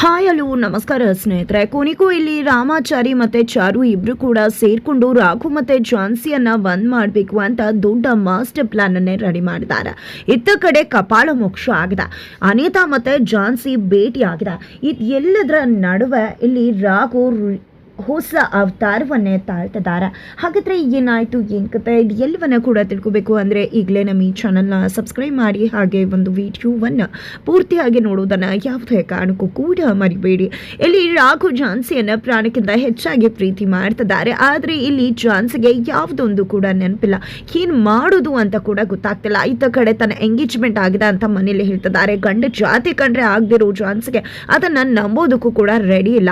Hi, hello, ನಮಸ್ಕಾರ ಸ್ನೇಹಿತರೆ. ಕೊನೆಗೂ ಇಲ್ಲಿ ರಾಮಾಚಾರಿ ಮತ್ತೆ ಚಾರು ಇಬ್ರು ಕೂಡ ಸೇರ್ಕೊಂಡು ರಾಘು ಮತ್ತೆ ಝಾನ್ಸಿಯನ್ನ ಬಂದ್ ಮಾಡಬೇಕು ಅಂತ ದೊಡ್ಡ ಮಾಸ್ಟರ್ ಪ್ಲಾನ್ ಅನ್ನೇ ರೆಡಿ ಮಾಡಿದ್ದಾರೆ. ಇತ್ತ ಕಡೆ ಕಪಾಳ ಮೋಕ್ಷ ಆಗಿದೆ. ಅನಿತಾ ಮತ್ತೆ ಝಾನ್ಸಿ ಭೇಟಿ ಆಗಿದೆ ಇದು ಎಲ್ಲದರ ನಡುವೆ ಇಲ್ಲಿ ರಾಘು ಹೊಸ ಅವತಾರವನ್ನೇ ತಾಳ್ತಿದ್ದಾರೆ ಹಾಗಾದ್ರೆ ಏನಾಯಿತು ಏನು ಕತೆ ಇದು ಎಲ್ಲವನ್ನ ಕೂಡ ತಿಳ್ಕೊಬೇಕು ಅಂದರೆ ಈಗಲೇ ನಮ್ಮ ಈ ಚಾನಲ್ನ ಸಬ್ಸ್ಕ್ರೈಬ್ ಮಾಡಿ ಹಾಗೆ ಒಂದು ವಿಡಿಯೋವನ್ನು ಪೂರ್ತಿಯಾಗಿ ನೋಡೋದನ್ನ ಯಾವುದೇ ಕಾರಣಕ್ಕೂ ಕೂಡ ಮರಿಬೇಡಿ. ಇಲ್ಲಿ ರಾಘು ಝಾನ್ಸಿಯನ್ನು ಪ್ರಾಣಕ್ಕಿಂತ ಹೆಚ್ಚಾಗಿ ಪ್ರೀತಿ ಮಾಡ್ತಿದ್ದಾರೆ. ಆದರೆ ಇಲ್ಲಿ ಜಾನ್ಸಿಗೆ ಯಾವುದೊಂದು ಕೂಡ ನೆನಪಿಲ್ಲ. ಏನು ಮಾಡೋದು ಅಂತ ಕೂಡ ಗೊತ್ತಾಗ್ತಿಲ್ಲ. ಈತ ಕಡೆ ತನ್ನ ಎಂಗೇಜ್ಮೆಂಟ್ ಆಗಿದೆ ಅಂತ ಮನೇಲಿ ಹೇಳ್ತಿದ್ದಾರೆ. ಗಂಡ ಜಾತಿ ಕಂಡ್ರೆ ಆಗದಿರೋ ಜಾನ್ಸಿಗೆ ಅದನ್ನು ನಂಬೋದಕ್ಕೂ ಕೂಡ ರೆಡಿ ಇಲ್ಲ.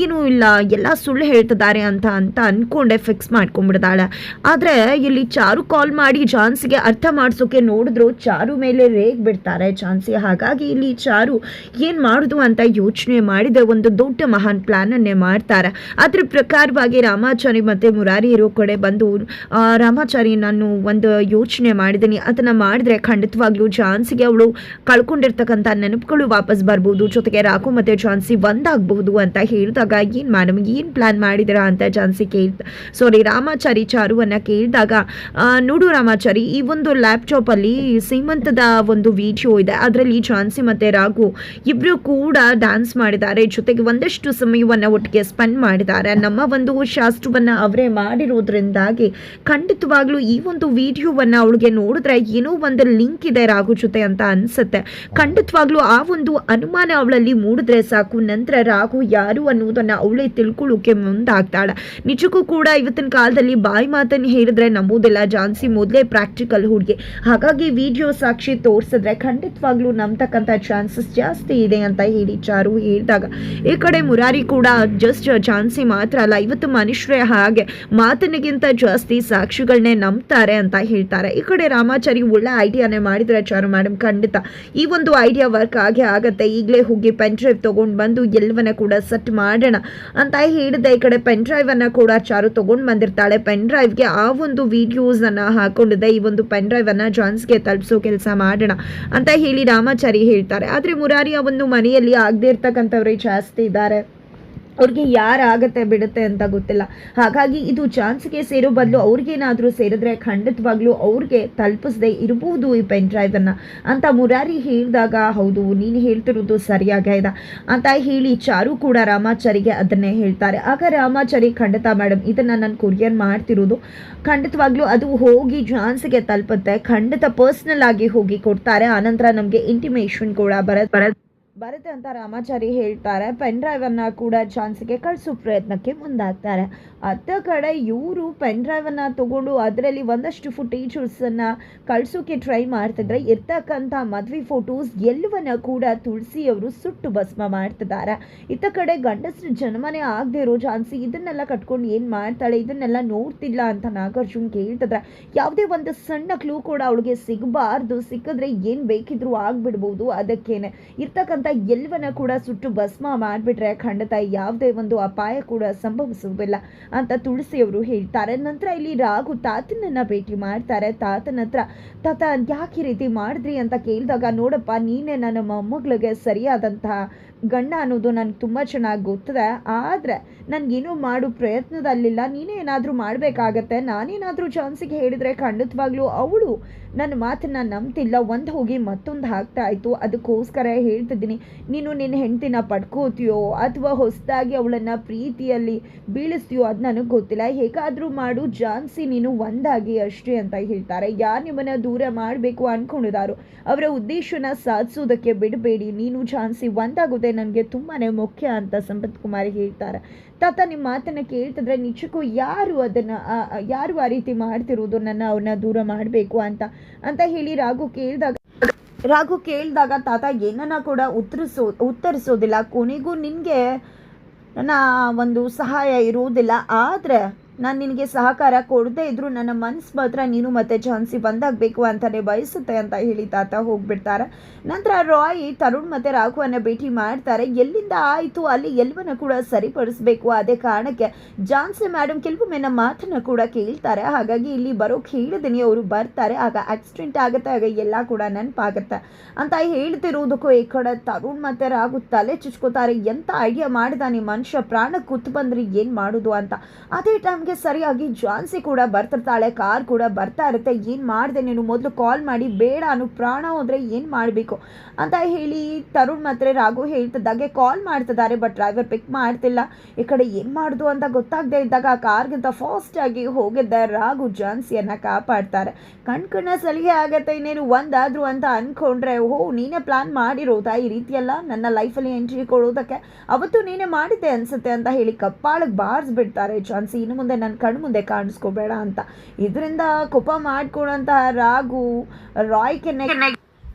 ಏನೂ ಇಲ್ಲ. ಎಲ್ಲ ಸುಳ್ಳು ಹೇಳ್ತಿದ್ದಾರೆ ಅಂತ ಅಂತ ಅನ್ಕೊಂಡೆ ಫಿಕ್ಸ್ ಮಾಡ್ಕೊಂಡ್ಬಿಡ್ತಾಳೆ ಆದರೆ ಇಲ್ಲಿ ಚಾರು ಕಾಲ್ ಮಾಡಿ ಝಾನ್ಸಿಗೆ ಅರ್ಥ ಮಾಡಿಸೋಕೆ ನೋಡಿದ್ರು ಚಾರು ಮೇಲೆ ರೇಗ್ ಬಿಡ್ತಾರೆ ಝಾನ್ಸಿ. ಹಾಗಾಗಿ ಇಲ್ಲಿ ಚಾರು ಏನ್ ಮಾಡುದು ಅಂತ ಯೋಚನೆ ಮಾಡಿದ್ರೆ ಒಂದು ದೊಡ್ಡ ಮಹಾನ್ ಪ್ಲಾನ್ ಅನ್ನೇ ಮಾಡ್ತಾರೆ. ಅದ್ರ ಪ್ರಕಾರವಾಗಿ ರಾಮಾಚಾರಿ ಮತ್ತೆ ಮುರಾರಿ ಇರೋ ಕಡೆ ಬಂದು ರಾಮಾಚಾರಿ ನಾನು ಒಂದು ಯೋಚನೆ ಮಾಡಿದ್ದೀನಿ ಅದನ್ನು ಮಾಡಿದ್ರೆ ಖಂಡಿತವಾಗ್ಲೂ ಝಾನ್ಸಿಗೆ ಅವಳು ಕಳ್ಕೊಂಡಿರ್ತಕ್ಕಂಥ ನೆನಪುಗಳು ವಾಪಸ್ ಬರ್ಬೋದು. ಜೊತೆಗೆ ರಾಕು ಮತ್ತೆ ಝಾನ್ಸಿ ಒಂದಾಗಬಹುದು ಅಂತ ಹೇಳಿದಾಗ, ಏನು ಮೇಡಮ್ ಏನ್ ಪ್ಲಾನ್ ಮಾಡಿದಿರಾ ಅಂತ ಜಾನ್ಸಿ ಕೇಳ್ತ ಸಾರಿ ರಾಮಾಚಾರಿ ಚಾರುವನ್ನ ಕೇಳಿದಾಗ ನೋಡು ರಾಮಾಚಾರಿ, ಈ ಒಂದು ಲ್ಯಾಪ್ಟಾಪಲ್ಲಿ ಸೀಮಂತದ ಒಂದು ವಿಡಿಯೋ ಇದೆ. ಅದರಲ್ಲಿ ಜಾನ್ಸಿ ಮತ್ತೆ ರಾಘು ಇಬ್ಬರು ಕೂಡ ಡ್ಯಾನ್ಸ್ ಮಾಡಿದ್ದಾರೆ. ಜೊತೆಗೆ ಒಂದಷ್ಟು ಸಮಯವನ್ನ ಒಟ್ಟಿಗೆ ಸ್ಪೆಂಡ್ ಮಾಡಿದ್ದಾರೆ. ನಮ್ಮ ಒಂದು ಶಾಸ್ತ್ರವನ್ನ ಅವರೇ ಮಾಡಿರೋದ್ರಿಂದಾಗಿ ಖಂಡಿತವಾಗ್ಲೂ ಈ ಒಂದು ವಿಡಿಯೋವನ್ನ ಅವಳಿಗೆ ನೋಡಿದ್ರೆ ಏನೋ ಒಂದು ಲಿಂಕ್ ಇದೆ ರಾಘು ಜೊತೆ ಅಂತ ಅನ್ಸುತ್ತೆ. ಖಂಡಿತವಾಗ್ಲೂ ಆ ಒಂದು ಅನುಮಾನ ಅವಳಲ್ಲಿ ಮೂಡಿದ್ರೆ ಸಾಕು. ನಂತರ ರಾಘು ಯಾರು ಅನ್ನೋದನ್ನು ಅವಳೇ ತಿಳ್ಕೊಳ್ಳೋಕೆ ಮುಂದಾಗ್ತಾಳೆ. ನಿಜಕ್ಕೂ ಕೂಡ ಇವತ್ತಿನ ಕಾಲದಲ್ಲಿ ಬಾಯಿ ಮಾತನ್ನು ಹೇಳಿದ್ರೆ ನಂಬುವುದಿಲ್ಲ. ಜಾನ್ಸಿ ಮೊದಲೇ ಪ್ರಾಕ್ಟಿಕಲ್ ಹುಡುಗಿ. ಹಾಗಾಗಿ ವಿಡಿಯೋ ಸಾಕ್ಷಿ ತೋರಿಸಿದ್ರೆ ಖಂಡಿತವಾಗ್ಲೂ ನಂಬತಕ್ಕಂಥ ಚಾನ್ಸಸ್ ಜಾಸ್ತಿ ಇದೆ ಅಂತ ಹೇಳಿ ಚಾರು ಹೇಳಿದಾಗ. ಈ ಕಡೆ ಮುರಾರಿ ಕೂಡ ಜಸ್ಟ್ ಜಾನ್ಸಿ ಮಾತ್ರ ಅಲ್ಲ, ಇವತ್ತು ಮನುಷ್ಯರೇ ಹಾಗೆ ಮಾತನಿಗಿಂತ ಜಾಸ್ತಿ ಸಾಕ್ಷಿಗಳನ್ನೇ ನಂಬ್ತಾರೆ ಅಂತ ಹೇಳ್ತಾರೆ. ಈ ಕಡೆ ರಾಮಾಚಾರಿ ಒಳ್ಳೆ ಐಡಿಯಾನೇ ಮಾಡಿದ್ರೆ ಚಾರು ಮೇಡಮ್ ಖಂಡಿತ ಈ ಒಂದು ಐಡಿಯಾ ವರ್ಕ್ ಆಗೇ ಆಗತ್ತೆ. ಈಗಲೇ ಹೋಗಿ ಪೆನ್ ಡ್ರೈವ್ ತಗೊಂಡು ಬಂದು ಎಲ್ಲವನ್ನ ಕೂಡ ಸೆಟ್ ಮಾಡೋಣ ಅಂತ ಹೇಳಿದೆ ಈ ಕಡೆ ಪೆನ್ ಡ್ರೈವ್ ಅನ್ನ ಕೂಡ ಚಾರು ತಗೊಂಡು ಬಂದಿರ್ತಾಳೆ. ಪೆನ್ ಡ್ರೈವ್ಗೆ ಆ ಒಂದು ವಿಡಿಯೋಸ್ ಅನ್ನ ಹಾಕೊಂಡಿದೆ ಈ ಒಂದು ಪೆನ್ ಡ್ರೈವ್ ಅನ್ನ ಜಾನ್ಸ್ಗೆ ತಲುಪಿಸೋ ಕೆಲಸ ಮಾಡೋಣ ಅಂತ ಹೇಳಿ ರಾಮಾಚಾರಿ ಹೇಳ್ತಾರೆ. ಆದ್ರೆ ಮುರಾರಿ ಆ ಒಂದು ಮನೆಯಲ್ಲಿ ಆಗದೆ ಇರ್ತಕ್ಕಂಥವ್ರೆ ಜಾಸ್ತಿ ಇದ್ದಾರೆ. ಅವ್ರಿಗೆ ಯಾರಾಗತ್ತೆ ಬಿಡುತ್ತೆ ಅಂತ ಗೊತ್ತಿಲ್ಲ. ಹಾಗಾಗಿ ಇದು ಚಾನ್ಸ್ಗೆ ಸೇರೋ ಬದಲು ಅವ್ರಿಗೇನಾದರೂ ಸೇರಿದ್ರೆ ಖಂಡಿತವಾಗ್ಲೂ ಅವ್ರಿಗೆ ತಲುಪಿಸದೆ ಇರಬಹುದು ಈ ಪೆನ್ ಡ್ರೈವನ್ನು. ಅಂತ ಮುರಾರಿ ಹೇಳಿದಾಗ, ಹೌದು, ನೀನು ಹೇಳ್ತಿರೋದು ಸರಿಯಾಗಿದೆ ಅಂತ ಹೇಳಿ ಚಾರು ಕೂಡ ರಾಮಾಚಾರಿಗೆ ಅದನ್ನೇ ಹೇಳ್ತಾರೆ. ಆಗ ರಾಮಾಚಾರಿ, ಖಂಡಿತ ಮೇಡಮ್ ಇದನ್ನು ನಾನು ಕೊರಿಯರ್ ಮಾಡ್ತಿರೋದು. ಖಂಡಿತವಾಗ್ಲೂ ಅದು ಹೋಗಿ ಚಾನ್ಸ್ಗೆ ತಲುಪುತ್ತೆ. ಖಂಡಿತ ಪರ್ಸ್ನಲ್ ಆಗಿ ಹೋಗಿ ಕೊಡ್ತಾರೆ. ಆನಂತರ ನಮಗೆ ಇಂಟಿಮೇಷನ್ ಕೂಡ ಬರ ಬರ ಬರುತ್ತೆ ಅಂತ ರಾಮಾಚಾರಿ ಹೇಳ್ತಾರೆ. ಪೆನ್ ಡ್ರೈವನ್ನು ಕೂಡ ಚಾನ್ಸ್ಗೆ ಕಳಿಸೋ ಪ್ರಯತ್ನಕ್ಕೆ ಮುಂದಾಗ್ತಾರೆ. ಅತ್ತ ಕಡೆ ಇವರು ಪೆನ್ ಡ್ರೈವನ್ನ ತಗೊಂಡು ಅದರಲ್ಲಿ ಒಂದಷ್ಟು ಫುಟೇಜರ್ಸನ್ನು ಕಳಿಸೋಕೆ ಟ್ರೈ ಮಾಡ್ತಿದ್ರೆ ಇರ್ತಕ್ಕಂಥ ಮದುವೆ ಫೋಟೋಸ್ ಎಲ್ಲವನ್ನ ಕೂಡ ತುಳಸಿ ಅವರು ಸುಟ್ಟು ಭಸ್ಮ ಮಾಡ್ತಿದ್ದಾರೆ. ಇತ್ತ ಕಡೆ ಗಂಡಸರು ಜನ್ಮನೇ ಆಗದೆ ಇರೋ ಚಾನ್ಸಿ ಇದನ್ನೆಲ್ಲ ಕಟ್ಕೊಂಡು ಏನು ಮಾಡ್ತಾಳೆ, ಇದನ್ನೆಲ್ಲ ನೋಡ್ತಿಲ್ಲ ಅಂತ ನಾಗಾರ್ಜುನ್ ಕೇಳ್ತಿದ್ರೆ ಯಾವುದೇ ಒಂದು ಸಣ್ಣ ಕ್ಲೂ ಕೂಡ ಅವಳಿಗೆ ಸಿಗಬಾರ್ದು. ಸಿಕ್ಕಿದ್ರೆ ಏನು ಬೇಕಿದ್ರೂ ಆಗ್ಬಿಡ್ಬೋದು. ಅದಕ್ಕೇನೆ ಇರ್ತಕ್ಕಂಥ ಎಲ್ಲವನ್ನ ಕೂಡ ಸುಟ್ಟು ಭಸ್ಮ ಮಾಡಿಬಿಟ್ರೆ ಖಂಡಿತ ಯಾವುದೇ ಒಂದು ಅಪಾಯ ಕೂಡ ಸಂಭವಿಸುವುದಿಲ್ಲ ಅಂತ ತುಳಸಿಯವರು ಹೇಳ್ತಾರೆ. ನಂತರ ಇಲ್ಲಿ ರಾಘು ತಾತನನ್ನ ಭೇಟಿ ಮಾಡ್ತಾರೆ. ತಾತನ ಹತ್ರ, ತಾತ ಯಾಕೆ ರೀತಿ ಮಾಡಿದ್ರಿ ಅಂತ ಕೇಳಿದಾಗ, ನೋಡಪ್ಪ, ನೀನೇ ನನ್ನ ಮೊಮ್ಮಗಳಿಗೆ ಸರಿಯಾದಂತಹ ಗಂಡ ಅನ್ನೋದು ನನಗೆ ತುಂಬ ಚೆನ್ನಾಗಿ ಗೊತ್ತದೆ. ಆದರೆ ನನಗೇನೋ ಮಾಡೋ ಪ್ರಯತ್ನದಲ್ಲಿಲ್ಲ ನೀನೇ ಏನಾದರೂ ಮಾಡಬೇಕಾಗತ್ತೆ, ನಾನೇನಾದರೂ ಚಾನ್ಸಿಗೆ ಹೇಳಿದರೆ ಖಂಡಿತವಾಗ್ಲೂ ಅವಳು ನನ್ನ ಮಾತನ್ನ ನಂಬ್ತಿಲ್ಲ. ಒಂದು ಹೋಗಿ ಮತ್ತೊಂದು ಹಾಕ್ತಾ ಇತ್ತು. ಅದಕ್ಕೋಸ್ಕರ ಹೇಳ್ತಿದ್ದೀನಿ, ನೀನು ನಿನ್ನ ಹೆಂಡ್ತಿನ ಪಡ್ಕೋತೀಯೋ ಅಥವಾ ಹೊಸದಾಗಿ ಅವಳನ್ನು ಪ್ರೀತಿಯಲ್ಲಿ ಬೀಳಿಸ್ತೀಯೋ ಅದು ನನಗೆ ಗೊತ್ತಿಲ್ಲ. ಹೇಗಾದರೂ ಮಾಡು ಜಾನ್ಸಿ ನೀನು ಒಂದಾಗಿ ಅಷ್ಟೇ ಅಂತ ಹೇಳ್ತಾರೆ. ಯಾರು ನಿಮ್ಮನ್ನು ದೂರ ಮಾಡಬೇಕು ಅಂದ್ಕೊಂಡಿದ್ದಾರೋ ಅವರ ಉದ್ದೇಶನ ಸಾಧಿಸೋದಕ್ಕೆ ಬಿಡಬೇಡಿ. ನೀನು ಜಾನ್ಸಿ ಒಂದಾಗೋದೇ ನನಗೆ ತುಂಬಾ ಮುಖ್ಯ ಅಂತ ಸಂಪತ್ ಕುಮಾರ್ ಹೇಳ್ತಾರೆ. ತಾತ ನಿಮ್ಮ ಮಾತನ್ನು ಕೇಳ್ತಿದ್ರೆ ನಿಜಕ್ಕೂ ಯಾರು ಅದನ್ನು ಯಾರು ಆ ರೀತಿ ಮಾಡ್ತಿರೋದು ನನ್ನ ಅವ್ರನ್ನ ದೂರ ಮಾಡಬೇಕು ಅಂತ ಅಂತ ಹೇಳಿ ರಾಘು ಕೇಳಿದಾಗ ರಾಘು ಕೇಳಿದಾಗ ತಾತ ಏನನ್ನ ಕೂಡ ಉತ್ತರಿಸೋ, ಉತ್ತರಿಸೋದಿಲ್ಲ. ಕೊನೆಗೂ ನಿನಗೆ ನನ್ನ ಒಂದು ಸಹಾಯ ಇರುವುದಿಲ್ಲ ಆದರೆ ನಾನು ನಿನಗೆ ಸಹಕಾರ ಕೊಡದೇ ಇದ್ದರೂ ನನ್ನ ಮನಸ್ಸು ಮಾತ್ರ ನೀನು ಮತ್ತೆ ಝಾನ್ಸಿ ಬಂದಾಗಬೇಕು ಅಂತಲೇ ಬಯಸುತ್ತೆ ಅಂತ ಹೇಳಿ ತಾತ ಹೋಗ್ಬಿಡ್ತಾರೆ. ನಂತರ ರಾಯ್, ತರುಣ್ ಮತ್ತೆ ರಾಘುವನ್ನ ಭೇಟಿ ಮಾಡ್ತಾರೆ. ಎಲ್ಲಿಂದ ಆಯಿತು? ಅಲ್ಲಿ ಎಲ್ಲವನ್ನ ಕೂಡ ಸರಿಪಡಿಸಬೇಕು. ಅದೇ ಕಾರಣಕ್ಕೆ ಝಾನ್ಸಿ ಮೇಡಮ್ ಕೆಲವೊಮ್ಮೆ ನಮ್ಮ ಮಾತನ್ನು ಕೂಡ ಕೇಳ್ತಾರೆ. ಹಾಗಾಗಿ ಇಲ್ಲಿ ಬರೋ ಕೇಳಿದಿನಿ ಅವರು ಬರ್ತಾರೆ. ಆಗ ಆಕ್ಸಿಡೆಂಟ್ ಆಗುತ್ತೆ, ಆಗ ಎಲ್ಲ ಕೂಡ ನೆನಪಾಗುತ್ತೆ. ಅಂತ ಹೇಳ್ತಿರೋದಕ್ಕೂ ಈ ಕಡೆ ತರುಣ್ ಮತ್ತೆ ರಾಘು ತಲೆ ಚುಚ್ಕೋತಾರೆ. ಎಂತ ಐಡಿಯಾ ಮಾಡಿದಾನೆ ಮನುಷ್ಯ? ಪ್ರಾಣ ಕೂತ್ ಬಂದ್ರೆ ಏನು ಮಾಡೋದು ಅಂತ. ಅದೇ ಟೈಮ್ಗೆ ಸರಿಯಾಗಿ ಜಾನ್ಸಿ ಕೂಡ ಬರ್ತಿರ್ತಾಳೆ, ಕಾರ್ ಕೂಡ ಬರ್ತಾ ಇರುತ್ತೆ, ಏನು ಮಾಡಿದೆ ನೀನು? ಮೊದಲು ಕಾಲ್ ಮಾಡಿ, ಬೇಡ ಅನು ಪ್ರಾಣ ಹೋದರೆ ಏನು ಮಾಡಬೇಕು? ಅಂತ ಹೇಳಿ ತರುಣ್ ಮಾತ್ರ ರಾಘು ಹೇಳ್ತಿದ್ದಾಗೆ ಕಾಲ್ ಮಾಡ್ತಿದ್ದಾರೆ ಬಟ್ ಡ್ರೈವರ್ ಪಿಕ್ ಮಾಡ್ತಿಲ್ಲ. ಈ ಕಡೆ ಏನು ಮಾಡೋದು ಅಂತ ಗೊತ್ತಾಗದೆ ಇದ್ದಾಗ ಆ ಕಾರ್ಗಿಂತ ಫಾಸ್ಟ್ ಆಗಿ ಹೋಗಿದ್ದ ರಾಘು ಜಾನ್ಸಿಯನ್ನು ಕಾಪಾಡ್ತಾರೆ. ಕಣ್ ಕಣ್ಣ ಸಲಿಗೆ ಆಗತ್ತೆ ಇನ್ನೇನು ಒಂದಾದರೂ ಅಂತ ಅಂದ್ಕೊಂಡ್ರೆ ಓ ನೀನೇ ಪ್ಲಾನ್ ಮಾಡಿರೋದಾ ಈ ರೀತಿಯೆಲ್ಲ? ನನ್ನ ಲೈಫಲ್ಲಿ ಎಂಟ್ರಿ ಕೊಡೋದಕ್ಕೆ? ಅವತ್ತು ನೀನೇ ಮಾಡಿದ್ದೆ ಅನ್ಸುತ್ತೆ ಅಂತ ಹೇಳಿ ಕಪ್ಪಾಳಕ್ಕೆ ಬಾರಿಸ್ಬಿಡ್ತಾರೆ ಜಾನ್ಸಿ ಇನ್ನು ಮುಂದೆ ನನ್ನ ಕಣ್ಣು ಮುಂದೆ ಕಾಣಿಸ್ಕೋಬೇಡ ಅಂತ. ಇದರಿಂದ ಕೋಪ ಮಾಡ್ಕೊಳಂತಹ ರಾಗು ರಾಯ್ ಕೆನ್ನೆ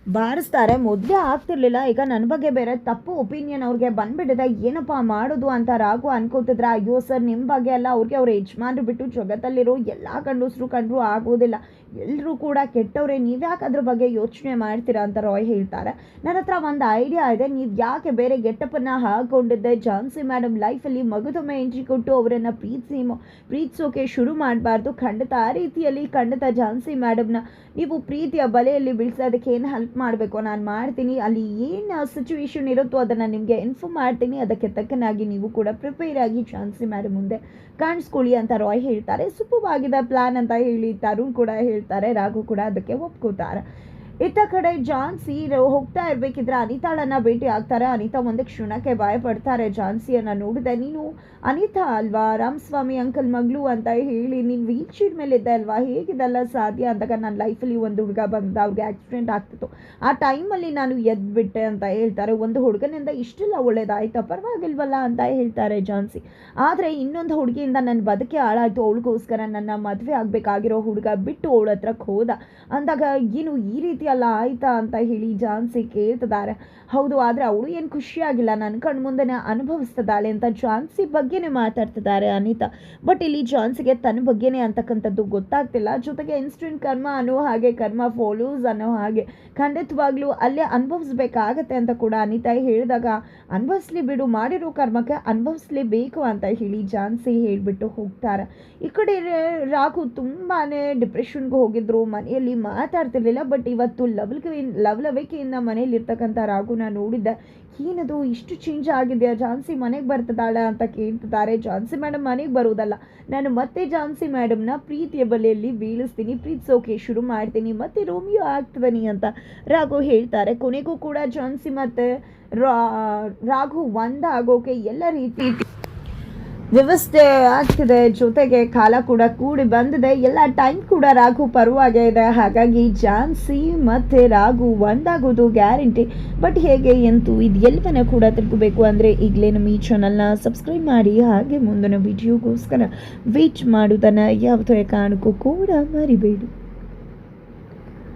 ಬಾರಿಸ್ತಾರೆ. ಮೊದಲೇ ಆಗ್ತಿರ್ಲಿಲ್ಲ. ಈಗ ನನ್ನ ಬಗ್ಗೆ ಬೇರೆ ತಪ್ಪು ಒಪಿನಿಯನ್ ಅವ್ರಿಗೆ ಬಂದ್ಬಿಟ್ಟಿದೆ. ಏನಪ್ಪ ಮಾಡೋದು ಅಂತ ರಾಘು ಅನ್ಕೋತಿದ್ರೆ. ಅಯ್ಯೋ ಸರ್ ನಿಮ್ಮ ಬಗ್ಗೆ ಎಲ್ಲ ಅವ್ರಿಗೆ ಅವ್ರ ಯಜಮಾನ್ರು ಬಿಟ್ಟು ಜಗತ್ತಲ್ಲಿರೋ ಎಲ್ಲ ಗಂಡಸರು ಕಂಡ್ರು ಆಗೋದಿಲ್ಲ. ಎಲ್ಲರೂ ಕೂಡ ಕೆಟ್ಟವ್ರೆ. ನೀವ್ಯಾಕೆ ಅದ್ರ ಬಗ್ಗೆ ಯೋಚನೆ ಮಾಡ್ತೀರಾ ಅಂತ ರಾಯ್ ಹೇಳ್ತಾರೆ. ನನ್ನ ಹತ್ರ ಒಂದು ಐಡಿಯಾ ಇದೆ. ನೀವು ಯಾಕೆ ಬೇರೆ ಗೆಟಪ್ಪನ್ನು ಹಾಕೊಂಡಿದ್ದೆ? ಜಾನ್ಸಿ ಮೇಡಮ್ ಲೈಫಲ್ಲಿ ಮಗುದೊಮ್ಮೆ ಎಂಟ್ರಿ ಕೊಟ್ಟು ಅವರನ್ನು ಪ್ರೀತಿಸಿ ಪ್ರೀತಿಸೋಕೆ ಶುರು ಮಾಡಬಾರ್ದು. ಖಂಡಿತ ಆ ರೀತಿಯಲ್ಲಿ ಖಂಡಿತ ಜಾನ್ಸಿ ಮೇಡಮ್ನ ನೀವು ಪ್ರೀತಿಯ ಬಲೆಯಲ್ಲಿ ಬೀಳ್ಸೋದಕ್ಕೆ ಏನು ಹೆಲ್ಪ್ ಮಾಡಬೇಕು, ನಾನು ಮಾಡ್ತೀನಿ. ಅಲ್ಲಿ ಏನು ಸಿಚುವೇಶನ್ ಇರುತ್ತೋ ಅದನ್ನು ನಿಮಗೆ ಇನ್ಫಾರ್ಮ್ ಮಾಡ್ತೀನಿ. ಅದಕ್ಕೆ ತಕ್ಕನಾಗಿ ನೀವು ಕೂಡ ಪ್ರಿಪೇರ್ ಆಗಿ ಚಾನ್ಸಿ ಮ್ಯಾರಿ ಮುಂದೆ ಕಾಣಿಸ್ಕೊಳ್ಳಿ ಅಂತ ರಾಯ್ ಹೇಳ್ತಾರೆ. ಸುಪ್ಪವಾಗಿದೆ ಪ್ಲಾನ್ ಅಂತ ಹೇಳಿ ತರುಣ್ ಕೂಡ ಹೇಳ್ತಾರೆ. ರಾಘು ಕೂಡ ಅದಕ್ಕೆ ಒಪ್ಕೋತಾರೆ. ಇತ್ತ ಕಡೆ ಜಾನ್ಸಿ ಹೋಗ್ತಾ ಇರ್ಬೇಕಿದ್ರೆ ಅನಿತಾಳನ್ನ ಭೇಟಿ ಆಗ್ತಾರೆ. ಅನಿತಾ ಒಂದು ಕ್ಷಣಕ್ಕೆ ಭಯ ಪಡ್ತಾರೆ ಜಾನ್ಸಿಯನ್ನ ನೋಡಿದೆ. ನೀನು ಅನಿತಾ ಅಲ್ವಾ? ರಾಮಸ್ವಾಮಿ ಅಂಕಲ್ ಮಗಳು ಅಂತ ಹೇಳಿ ನೀನು ವೀಲ್ ಚೇರ್ ಮೇಲೆ ಇದ್ದ ಅಲ್ವಾ? ಹೇಗಿದೆಲ್ಲ ಸಾಧ್ಯ? ಅಂದಾಗ ನನ್ನ ಲೈಫಲ್ಲಿ ಒಂದು ಹುಡುಗ ಬಂದ ಅವ್ರಿಗೆ ಆಕ್ಸಿಡೆಂಟ್ ಆಗ್ತಿತ್ತು. ಆ ಟೈಮಲ್ಲಿ ನಾನು ಎದ್ಬಿಟ್ಟೆ ಅಂತ ಹೇಳ್ತಾರೆ. ಒಂದು ಹುಡುಗನಿಂದ ಇಷ್ಟೆಲ್ಲ ಒಳ್ಳೇದಾಯ್ತಾ? ಪರವಾಗಿಲ್ವಲ್ಲ ಅಂತ ಹೇಳ್ತಾರೆ ಜಾನ್ಸಿ. ಆದರೆ ಇನ್ನೊಂದು ಹುಡುಗಿಯಿಂದ ನನ್ನ ಬದುಕೆ ಹಾಳಾಯ್ತು. ಅವಳಿಗೋಸ್ಕರ ನನ್ನ ಮದುವೆ ಆಗಬೇಕಾಗಿರೋ ಹುಡುಗ ಬಿಟ್ಟು ಅವಳ ಹತ್ರಕ್ಕೆ ಹೋದ. ಅಂದಾಗ, ಏನು ಈ ರೀತಿ ಎಲ್ಲ ಆಯ್ತಾ ಅಂತ ಹೇಳಿ ಜಾನ್ಸಿ ಕೇಳ್ತಿದ್ದಾರೆ. ಹೌದು, ಆದರೆ ಅವಳು ಏನು ಖುಷಿಯಾಗಿಲ್ಲ ನನ್ನ ಕಣ್ಣು ಮುಂದೆನೇ ಅನುಭವಿಸ್ತದಾಳೆ ಅಂತ ಜಾನ್ಸಿ ಬಗ್ಗೆನೇ ಮಾತಾಡ್ತಿದ್ದಾರೆ ಅನಿತಾ. ಬಟ್ ಇಲ್ಲಿ ಜಾನ್ಸಿಗೆ ತನ್ನ ಬಗ್ಗೆನೇ ಅಂತಕ್ಕಂಥದ್ದು ಗೊತ್ತಾಗ್ತಿಲ್ಲ. ಜೊತೆಗೆ ಇನ್ಸ್ಟೆಂಟ್ ಕರ್ಮ ಅನ್ನೋ ಹಾಗೆ, ಕರ್ಮ ಫಾಲೋಸ್ ಅನ್ನೋ ಹಾಗೆ. ಖಂಡಿತವಾಗ್ಲೂ ಅಲ್ಲೇ ಅನುಭವಿಸ್ಬೇಕಾಗತ್ತೆ ಅಂತ ಕೂಡ ಅನಿತಾ ಹೇಳಿದಾಗ, ಅನುಭವಿಸ್ಲಿ ಬಿಡು, ಮಾಡಿರೋ ಕರ್ಮಕ್ಕೆ ಅನುಭವಿಸ್ಲೇಬೇಕು ಅಂತ ಹೇಳಿ ಜಾನ್ಸಿ ಹೇಳಿಬಿಟ್ಟು ಹೋಗ್ತಾರೆ. ಈ ಕಡೆ ರಾಘು ತುಂಬಾ ಡಿಪ್ರೆಷನ್ಗೆ ಹೋಗಿದ್ರು, ಮನೆಯಲ್ಲಿ ಮಾತಾಡ್ತಿರ್ಲಿಲ್ಲ ಬಟ್ ಇವತ್ತು ಲವಲ್ಗೆ ಲವಲವಿಕೆಯಿಂದ ಮನೇಲಿ ಇರ್ತಕ್ಕಂಥ ರಾಘುನ ನೋಡಿದ್ದ, ಏನದು, ಇಷ್ಟು ಚೇಂಜ್ ಆಗಿದೆಯಾ? ಝಾನ್ಸಿ ಮನೆಗೆ ಬರ್ತದಾಳ ಅಂತ ಕೇಳ್ತಿದ್ದಾರೆ. ಝಾನ್ಸಿ ಮೇಡಮ್ ಮನೆಗೆ ಬರೋದಲ್ಲ. ನಾನು ಮತ್ತೆ ಝಾನ್ಸಿ ಮೇಡಮ್ನ ಪ್ರೀತಿಯ ಬಲೆಯಲ್ಲಿ ಬೀಳಿಸ್ತೀನಿ. ಪ್ರೀತಿಸೋಕೆ ಶುರು ಮಾಡ್ತೀನಿ. ಮತ್ತೆ ರೋಮಿಯೋ ಆಗ್ತದನಿ ಅಂತ ರಾಘು ಹೇಳ್ತಾರೆ. ಕೊನೆಗೂ ಕೂಡ ಝಾನ್ಸಿ ಮತ್ತೆ ರಾಘು ಒಂದಾಗೋಕೆ ಎಲ್ಲ ರೀತಿ ವ್ಯವಸ್ಥೆ ಆಗ್ತಿದೆ. ಜೊತೆಗೆ ಕಾಲ ಕೂಡ ಕೂಡಿ ಬಂದಿದೆ. ಎಲ್ಲ ಟೈಮ್ ಕೂಡ ರಾಘು ಪರವಾಗೇ ಇದೆ. ಹಾಗಾಗಿ ಜಾನ್ಸಿ ಮತ್ತು ರಾಘು ಒಂದಾಗೋದು ಗ್ಯಾರಂಟಿ. ಬಟ್ ಹೇಗೆ ಎಂತೂ ಇದು ಎಲ್ಲವನ್ನ ಕೂಡ ತಿಳ್ಕೋಬೇಕು ಅಂದರೆ ಈಗಲೇ ನಮ್ಮ ಈ ಚಾನಲ್ನ ಸಬ್ಸ್ಕ್ರೈಬ್ ಮಾಡಿ. ಹಾಗೆ ಮುಂದಿನ ವಿಡಿಯೋಗೋಸ್ಕರ ವೇಟ್ ಮಾಡೋದನ್ನು ಯಾವುದೇ ಕಾರಣಕ್ಕೂ ಕೂಡ ಮರಿಬೇಡಿ.